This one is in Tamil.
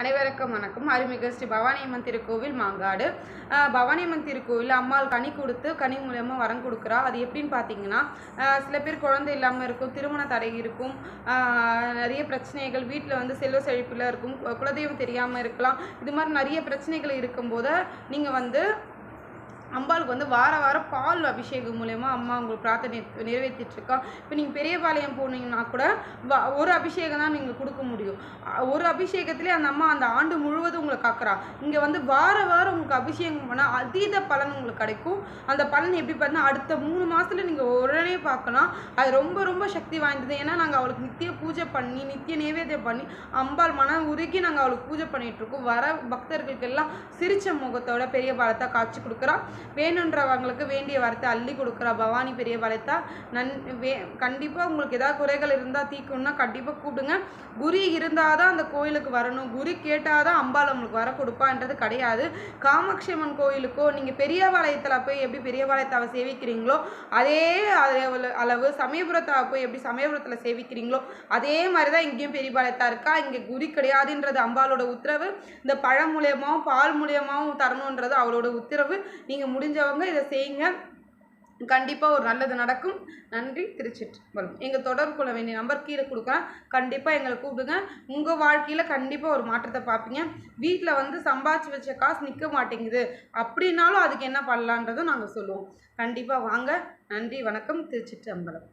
அனைவருக்கும் வணக்கம். அருள்மிகு ஸ்ரீ பவானியம்மன் திருக்கோவில் மாங்காடு. பவானியம்மன் திருக்கோவில் அம்மாள் கனி கொடுத்து கனி மூலயமா வரம் கொடுக்குறா. அது எப்படின்னு பார்த்தீங்கன்னா சில பேர் குழந்தை இல்லாமல் இருக்கும் திருமண தடை இருக்கும் நிறைய பிரச்சனைகள் வீட்டில் வந்து செல்வ செழிப்பில் இருக்கும் கு- குலதெய்வம் தெரியாமல் இருக்கலாம். இது மாதிரி நிறைய பிரச்சனைகள் இருக்கும்போது நீங்கள் வந்து அம்பாளுக்கு வந்து வார வாரம் பால் அபிஷேகம் மூலயமா அம்மா உங்களுக்கு பிரார்த்தனை நிறைவேற்றிட்டுருக்கோம் இப்போ நீங்கள் பெரியபாளையம் போனீங்கன்னா கூட வ- ஒரு அபிஷேகம் தான் நீங்கள் கொடுக்க முடியும். ஒரு அபிஷேகத்திலே அந்த அம்மா அந்த ஆண்டு முழுவதும் உங்களை காக்குறா. இங்கே வந்து வார வாரம் உங்களுக்கு அபிஷேகம் பண்ணால் அதீத பலன் உங்களுக்கு கிடைக்கும். அந்த பலன் எப்படி பார்த்தா அடுத்த மூணு மாதத்துல நீங்கள் உடனே பார்க்கலாம். அது ரொம்ப ரொம்ப சக்தி வாய்ந்தது. ஏன்னா நாங்கள் அவளுக்கு நித்திய பூஜை பண்ணி நித்திய நைவேத்தியம் பண்ணி அம்பாள் மன உருகி நாங்கள் அவளுக்கு பூஜை பண்ணிகிட்ருக்கோம் வர பக்தர்களுக்கு எல்லாம் சிரிச்ச முகத்தோட பெரிய பாலத்தை காட்சி கொடுக்குறா. வேணுன்றவங்களுக்கு வேண்டிய வரத்தை அள்ளி கொடுக்குறா. பவானி பெரிய வரத்தா நன் வே கண்டிப்பாக உங்களுக்கு ஏதாவது குறைகள் இருந்தால் தீக்கணும்னா கண்டிப்பாக கூப்பிடுங்க. குரு இருந்தால் தான் அந்த கோயிலுக்கு வரணும். குரு கேட்டால் தான் அம்பாள் உங்களுக்கு வர கொடுப்பான்றது கிடையாது. காமாட்சி அம்மன் கோயிலுக்கோ நீங்கள் பெரியபாளையத்தில் போய் எப்படி பெரியபாளையத்தாவை சேவிக்கிறீங்களோ அதே அளவு- அளவு சமயபுரத்தை போய் எப்படி சமயபுரத்தில் சேவிக்கிறீங்களோ அதே மாதிரி தான் இங்கேயும் பெரியபாளையத்தா இருக்கா. இங்கே குரு கிடையாதுன்றது அம்பாளோட உத்தரவு. இந்த பழம் மூலியமாகவும் பால் மூலியமாகவும் தரணுன்றது அவளோட உத்தரவு. நீங்கள் முடிஞ்சவங்க இதை செய்யுங்க. கண்டிப்பாக ஒரு நல்லது நடக்கும். நன்றி திருச்சிற்றம்பலம். எங்கள் தொடர்பு கொள்ள வேண்டிய நம்பர் கீழே கொடுக்குறேன். கண்டிப்பாக எங்களை கூப்பிடுங்க. உங்கள் வாழ்க்கையில் கண்டிப்பாக ஒரு மாற்றத்தை பார்ப்பீங்க. வீட்டில் வந்து சம்பாதிச்சு வச்ச காசு நிற்க மாட்டேங்குது. அப்படின்னாலும் அதுக்கு என்ன பண்ணலான்றதை நாங்கள் சொல்லுவோம். கண்டிப்பாக வாங்க. நன்றி வணக்கம் திருச்சிற்றம்பலம்.